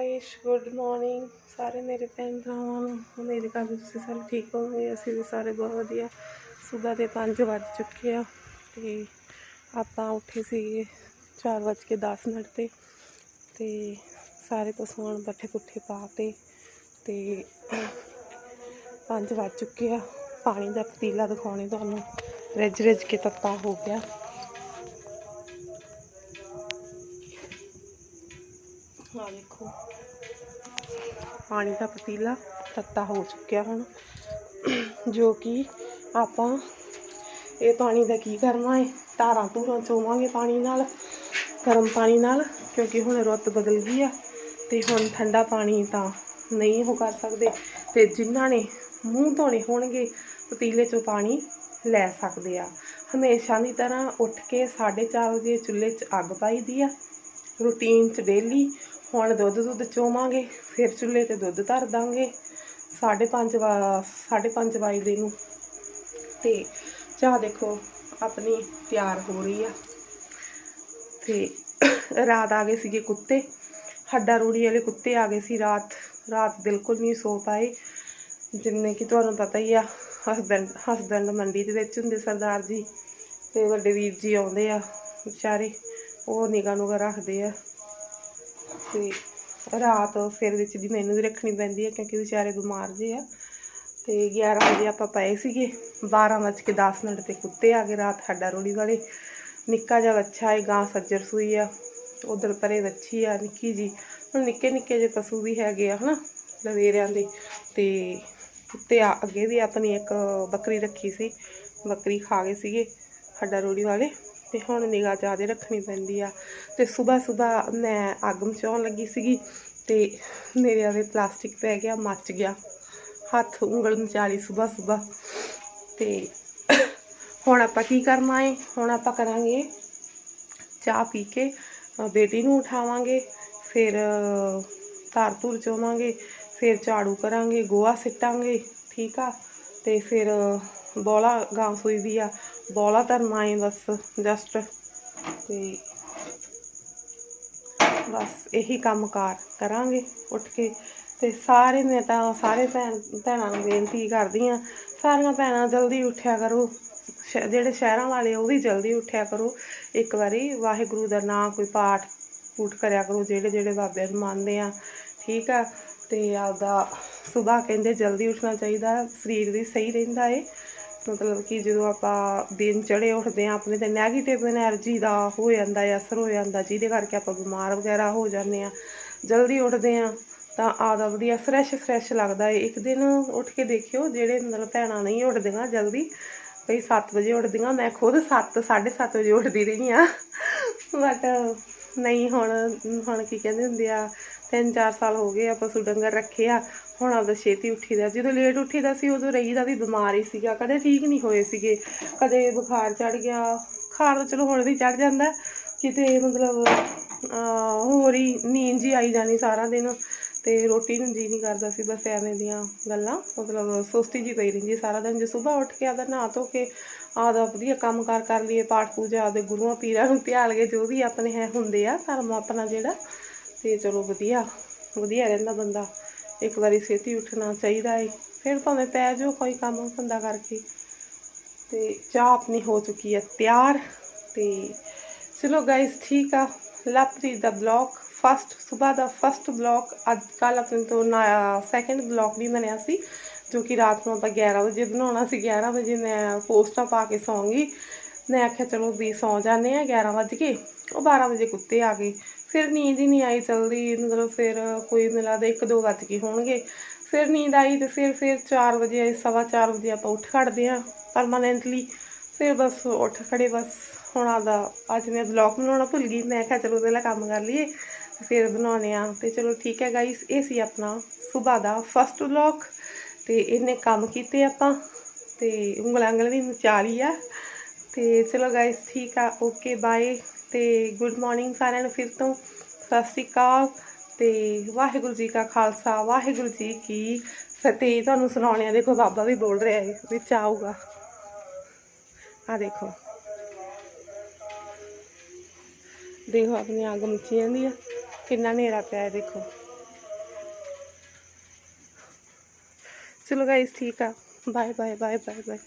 Guys good morning ਸਾਰੇ ਮੇਰੇ ਭੈਣ ਭਰਾਵਾਂ ਨੂੰ ਉਮੀਦ ਕਰਦੀ ਤੁਸੀਂ ਸਾਰੇ ਠੀਕ ਹੋਵੋਗੇ, ਅਸੀਂ ਵੀ ਸਾਰੇ ਬਹੁਤ ਵਧੀਆ। ਸਵੇਰ ਦੇ 5 ਵੱਜ ਚੁੱਕੇ ਆ ਤੇ ਆਪਾਂ ਉੱਠੇ ਸੀਗੇ 4 ਵੱਜ ਕੇ 10 ਮਿੰਟ ਤੇ। ਤੇ ਸਾਰੇ ਪਸ਼ੂਆਂ ਬੱਠੇ ਪੁੱਠੇ ਪਾ ਤੇ ਤੇ 5 ਵੱਜ ਚੁੱਕੇ ਆ। ਪਾਣੀ ਦਾ ਪਤੀਲਾ ਦਿਖਾਉਣੇ ਤੁਹਾਨੂੰ। ਰਿੱਝ ਰਿੱਝ ਕੇ ਤੱਤਾ ਹੋ ਗਿਆ। ਆ ਦੇਖੋ। ਪਾਣੀ ਦਾ ਪਤੀਲਾ ਤੱਤਾ ਹੋ ਚੁੱਕਿਆ ਹੁਣ। ਜੋ ਕਿ ਆਪਾਂ ਇਹ ਪਾਣੀ ਦਾ ਕੀ ਕਰਨਾ ਹੈ ਧਾਰਾਂ ਧੂਰਾਂ ਚੋਵਾਂਗੇ ਪਾਣੀ ਨਾਲ, ਗਰਮ ਪਾਣੀ ਨਾਲ, ਕਿਉਂਕਿ ਹੁਣ ਰੁੱਤ ਬਦਲ ਗਈ ਆ ਤੇ ਹੁਣ ਠੰਡਾ ਪਾਣੀ ਤਾਂ ਨਹੀਂ ਉਹ ਕਰ ਸਕਦੇ। ਤੇ ਜਿਨ੍ਹਾਂ ਨੇ ਮੂੰਹ ਧੋਣੇ ਹੋਣਗੇ, ਪਤੀਲੇ 'ਚੋਂ ਪਾਣੀ ਲੈ ਸਕਦੇ ਆ। ਹਮੇਸ਼ਾ ਦੀ ਤਰ੍ਹਾਂ ਉੱਠ ਕੇ 4:30 ਵਜੇ ਚੁੱਲ੍ਹੇ 'ਚ ਅੱਗ ਪਾਈ ਦੀ ਆ। ਰੂਟੀਨ 'ਚ ਡੇਲੀ ਹੁਣ ਦੁੱਧ ਦੁੱਧ ਚੋਵਾਂਗੇ, ਫਿਰ ਚੁੱਲ੍ਹੇ ਤੇ ਦੁੱਧ ਧਰ ਦਾਂਗੇ 5:30 5:30 ਵਜੇ ਨੂੰ। ਤੇ ਚਾਹ ਦੇਖੋ ਆਪਣੀ ਤਿਆਰ ਹੋ ਰਹੀ ਆ। ਤੇ ਰਾਤ ਆ ਗਏ ਸੀਗੇ ਕੁੱਤੇ। ਹੱਡਾ ਰੂੜੀ ਵਾਲੇ ਕੁੱਤੇ ਆ ਗਏ ਸੀ ਰਾਤ। ਰਾਤ ਬਿਲਕੁਲ ਨਹੀਂ ਸੋ ਪਾਏ। ਜਿੰਨੇ ਕਿ ਤੁਹਾਨੂੰ ਪਤਾ ਹੀ ਆ ਹਸਬੈਂਡ ਹਸਬੈਂਡ ਮੰਡੀ ਦੇ ਵਿੱਚ ਹੁੰਦੇ ਸਰਦਾਰ ਜੀ। ਤੇ ਵੱਡੇ ਵੀਰ ਜੀ ਆਉਂਦੇ ਆ ਵਿਚਾਰੇ, ਉਹ ਨਿਗਾਹ ਨੂਗਾ ਰੱਖਦੇ ਆ। ਤੇ ਰਾਤ ਸਿਰ ਵਿੱਚ ਦੀ ਮੈਨੂੰ ਵੀ ਰੱਖਣੀ ਪੈਂਦੀ ਹੈ ਕਿਉਂਕਿ ਵਿਚਾਰੇ ਬਿਮਾਰ ਜੇ ਆ। ਤੇ 11 ਵਜੇ ਆਪਾਂ ਪਏ ਸੀਗੇ। 12 ਵਜੇ ਕੇ 10 ਮਿੰਟ ਤੇ ਕੁੱਤੇ ਆ ਗਏ ਰਾਤ ਹੱਡਾ ਰੋੜੀ ਵਾਲੇ। ਨਿੱਕਾ ਜਿਹਾ ਬੱਚਾ ਹੈ, ਗਾਂ ਸੱਜਰ ਸੂਈ ਆ। ਉਧਰ ਪਰੇ ਵੱਛੀ ਆ, ਨਿੱਕੀ ਜੀ ਹੁਣ ਨਿੱਕੇ ਨਿੱਕੇ ਜਿਹੇ ਪਸ਼ੂ ਵੀ ਹੈਗੇ ਆ, ਹਨਾ, ਲਵੇਰਿਆਂ ਦੇ। ਤੇ ਕੁੱਤੇ ਆ, ਅੱਗੇ ਵੀ ਆਪਣੀ ਇੱਕ ਬੱਕਰੀ ਰੱਖੀ ਸੀ। ਬੱਕਰੀ ਖਾ ਗਏ ਸੀਗੇ ਹੱਡਾ ਰੋੜੀ ਵਾਲੇ। ਤੇ ਹੁਣ ਨਿਗਾਹ ਜ਼ਿਆਦਾ ਰੱਖਣੀ ਪੈਂਦੀ ਆ। ਤੇ ਸਵੇਰ ਸਵੇਰ ਮੈਂ ਅੱਗ ਮਚਾਉਣ ਲੱਗੀ ਸੀਗੀ ਤੇ ਮੇਰੇ ਆਵੇ ਪਲਾਸਟਿਕ ਪੈ ਗਿਆ ਮੱਚ ਗਿਆ। ਹੱਥ ਉਂਗਲ ਮਚਾਲੀ ਸਵੇਰ ਸਵੇਰ ਤੇ ਹੁਣ ਆਪਾਂ ਕੀ ਕਰਨਾ ਹੈ ਹੁਣ ਆਪਾਂ ਕਰਾਂਗੇ ਚਾਹ ਪੀ ਕੇ ਬੇਟੀ ਨੂੰ ਉਠਾਵਾਂਗੇ ਫਿਰ ਧਾਰ ਧੂਰ ਚੋਵਾਂਗੇ ਫਿਰ ਝਾੜੂ ਕਰਾਂਗੇ ਗੋਹਾ ਸਿੱਟਾਂਗੇ ਠੀਕ ਆ? ਤੇ ਫਿਰ ਅ, ਬੋਲਾ ਗਾਂ ਸੂਈ ਵੀ ਆ। ਬੋਲਾ ਧਰਮ ਆਏ ਬਸ ਜਸਟ ਤੇ ਬਸ ਇਹੀ ਕੰਮ ਕਾਰ ਕਰਾਂਗੇ ਉੱਠ ਕੇ। ਤੇ ਸਾਰੇ ਮੈਂ ਤਾਂ, ਸਾਰੇ ਭੈਣ, ਭੈਣਾਂ ਨੂੰ ਬੇਨਤੀ ਕਰਦੀ ਆ ਸਾਰੀਆਂ ਭੈਣਾਂ ਜਲਦੀ ਉੱਠਿਆ ਕਰੋ। ਸ਼- ਜਿਹੜੇ ਸ਼ਹਿਰਾਂ ਵਾਲੇ ਉਹ ਵੀ ਜਲਦੀ ਉੱਠਿਆ ਕਰੋ। ਇੱਕ ਵਾਰੀ ਵਾਹਿਗੁਰੂ ਦਾ ਨਾਮ ਕੋਈ ਪਾਠ ਪੂਠ ਕਰਿਆ ਕਰੋ, ਜਿਹੜੇ ਜਿਹੜੇ ਬਾਬਿਆਂ ਨੂੰ ਮੰਨਦੇ ਆ, ਠੀਕ ਆ। ਤੇ ਆਪਦਾ ਸਵੇਰ ਕਹਿੰਦੇ ਜਲਦੀ ਉੱਠਣਾ ਚਾਹੀਦਾ, ਸਰੀਰ ਵੀ ਸਹੀ ਰਹਿੰਦਾ ਏ। ਮਤਲਬ ਕਿ ਜਦੋਂ ਆਪਾਂ ਦਿਨ ਚੜੇ ਉੱਠਦੇ ਹਾਂ, ਆਪਣੇ ਤੇ 네ਗੇਟਿਵ એનર્ਜੀ ਦਾ ਹੋ ਜਾਂਦਾ ਹੈ ਅਸਰ ਹੋ ਜਾਂਦਾ, ਜਿਹਦੇ ਕਰਕੇ ਆਪਾਂ ਬਿਮਾਰ ਵਗੈਰਾ ਹੋ ਜਾਂਦੇ ਹਾਂ, ਜਲਦੀ ਉੱਠਦੇ ਹਾਂ, ਤਾਂ ਆਪਦਾ ਵਧੀਆ ਫਰੈਸ਼ ਫਰੈਸ਼ ਲੱਗਦਾ ਹੈ। ਇੱਕ ਦਿਨ ਉੱਠ ਕੇ ਦੇਖਿਓ, ਜਿਹੜੇ ਮਤਲਬ ਭੈਣਾਂ ਨਹੀਂ ਉੱਠਦੀਆਂ ਜਲਦੀ ਕਈ ਸੱਤ ਵਜੇ ਉੱਠਦੀਆਂ, ਮੈਂ ਖੁਦ 7 7:30 ਵਜੇ ਉੱਠਦੀ ਰਹੀ ਹਾਂ। ਬਟ ਨਹੀਂ ਹੁਣ ਹੁਣ ਕੀ ਕਹਿੰਦੇ ਹੁੰਦੇ ਆ 3-4 ਸਾਲ ਹੋ ਗਏ ਆ ਪਸ਼ੂ ਡੰਗਰ ਰੱਖੇ ਆ ਹੁਣ ਆਪਦਾ ਛੇਤੀ ਉੱਠੀਦਾ ਜਦੋਂ ਲੇਟ ਉੱਠੀਦਾ ਸੀ, ਉਦੋਂ ਰਹੀਦਾ ਵੀ ਬਿਮਾਰ ਹੀ ਸੀਗਾ। ਕਦੇ ਠੀਕ ਨਹੀਂ ਹੋਏ ਸੀਗੇ। ਕਦੇ ਬੁਖਾਰ ਚੜ ਗਿਆ। ਬੁਖਾਰ ਤਾਂ ਚਲੋ ਹੁਣ ਵੀ ਚੜ ਜਾਂਦਾ। ਕਿਤੇ ਮਤਲਬ ਹੋਰ ਹੀ ਨੀਂਦ ਜੀ ਆਈ ਜਾਣੀ ਸਾਰਾ ਦਿਨ। ਤੇ ਰੋਟੀ ਨੂੰ ਜੀ ਨਹੀਂ ਕਰਦਾ ਸੀ। ਬਸ ਐਵੇਂ ਦੀਆਂ ਗੱਲਾਂ। ਮਤਲਬ ਸੁਸਤੀ ਜੀ ਪਈ ਰਹਿੰਦੀ ਸਾਰਾ ਦਿਨ। ਜੇ ਸਵੇਰ ਉੱਠ ਕੇ ਆਦਾ ਨਹਾ ਧੋ ਕੇ ਆਦਾ ਵਧੀਆ ਕੰਮ ਕਾਰ ਕਰ ਲਈਏ, ਪਾਠ ਪੂਜਾ ਆਪਦੇ ਗੁਰੂਆਂ ਪੀਰਾਂ ਨੂੰ ਧਿਆਲ ਕੇ ਜੋ ਵੀ ਆਪਣੇ ਹੈ ਹੁੰਦੇ ਆ, ਧਰਮ ਆਪਣਾ ਜਿਹੜਾ, ਤੇ ਚਲੋ ਵਧੀਆ। ਵਧੀਆ ਰਹਿੰਦਾ ਬੰਦਾ। ਇੱਕ ਵਾਰੀ ਛੇਤੀ ਉੱਠਣਾ ਚਾਹੀਦਾ ਏ। ਫਿਰ ਭਾਵੇਂ ਪੈ ਜਾਓ ਕੋਈ ਕੰਮ ਧੰਦਾ ਕਰਕੇ। ਤੇ ਚਾਹ ਆਪਣੀ ਹੋ ਚੁੱਕੀ ਹੈ ਤਿਆਰ। ਤੇ ਚਲੋ ਗਾਇਸ ਠੀਕ ਆ। ਲਵਪ੍ਰੀਤ ਦਾ ਬਲੌਗ ਫਸਟ ਸਵੇਰ ਦਾ ਫਸਟ ਬਲੌਗ ਅੱਜ ਕੱਲ ਆਪਣੇ ਤੋਂ ਸੈਕੰਡ ਬਲੌਗ ਵੀ ਬਣਿਆ ਸੀ, ਜੋ ਕਿ ਰਾਤ ਨੂੰ ਆਪਾਂ 11 ਵਜੇ ਬਣਾਉਣਾ ਸੀ। 11 ਵਜੇ ਮੈਂ ਪੋਸਟਾਂ ਪਾ ਕੇ ਸੌਂਗੀ। ਮੈਂ ਆਖਿਆ, ਚਲੋ ਵੀ ਸੌਂ ਜਾਂਦੇ ਆ 11 ਵਜੇ ਕੇ। ਉਹ 12 ਵਜੇ ਕੁੱਤੇ ਆ ਗਏ। ਫਿਰ ਨੀਂਦ ਹੀ ਨਹੀਂ ਆਈ ਜਲਦੀ ਮਤਲਬ ਫਿਰ ਕੋਈ ਮੈਨੂੰ ਲੱਗਦਾ 1-2 ਵੱਜ ਗਏ ਹੋਣਗੇ। ਫਿਰ ਨੀਂਦ ਆਈ ਤੇ ਫਿਰ ਫਿਰ 4 ਵਜੇ ਸਵਾ 4 ਵਜੇ ਆਪਾਂ ਉੱਠ ਖੜਦੇ ਆ ਪਰਮਾਨੈਂਟਲੀ ਫਿਰ ਬਸ ਉੱਠ ਖੜੇ, ਬਸ ਹੁਣ ਆਦਾ ਅੱਜ ਮੈਂ ਵਲੌਗ ਬਣਾਉਣਾ ਭੁੱਲ ਗਈ, ਮੈਂ ਕਿਹਾ ਚਲੋ ਪਹਿਲਾਂ ਕੰਮ ਕਰ ਲਈਏ, ਫਿਰ ਬਣਾਉਣੇ ਆ ਤੇ ਚਲੋ ਠੀਕ ਹੈ ਗਾਈਸ ਇਹ ਸੀ ਆਪਣਾ ਸਵੇਰ ਦਾ ਫਸਟ ਵਲੌਗ ਤੇ ਇਹਨੇ ਕੰਮ ਕੀਤੇ ਆਪਾਂ ਤੇ ਉਂਗਲਾਂ ਉਂਗਲ ਵੀ ਮਚਾ ਲਈ ਆ। ਤੇ ਚਲੋ ਗਾਇਸ ਠੀਕ ਆ ਓਕੇ ਬਾਏ ਤੇ ਗੁੱਡ ਮਾਰਨਿੰਗ ਸਾਰਿਆਂ ਨੂੰ ਫਿਰ ਤੋਂ। ਸਤਿ ਸ੍ਰੀ ਅਕਾਲ ਤੇ ਵਾਹਿਗੁਰੂ ਜੀ ਕਾ ਖਾਲਸਾ, ਵਾਹਿਗੁਰੂ ਜੀ ਕੀ ਫਤਿਹ। ਤੁਹਾਨੂੰ ਸੁਣਾਉਣੇ ਆ ਦੇਖੋ ਬਾਬਾ ਵੀ ਬੋਲ ਰਿਹਾ ਹੈ, ਵਿੱਚ ਆਊਗਾ। ਆ ਦੇਖੋ। ਦੇਖੋ ਆਪਣੀ ਅੱਗ ਮੱਚੀ ਜਾਂਦੀ ਆ, ਕਿੰਨਾ ਹਨੇਰਾ ਪਿਆ ਹੈ ਦੇਖੋ। ਚਲੋ ਗਾਇਸ ਠੀਕ ਆ। Bye bye bye bye bye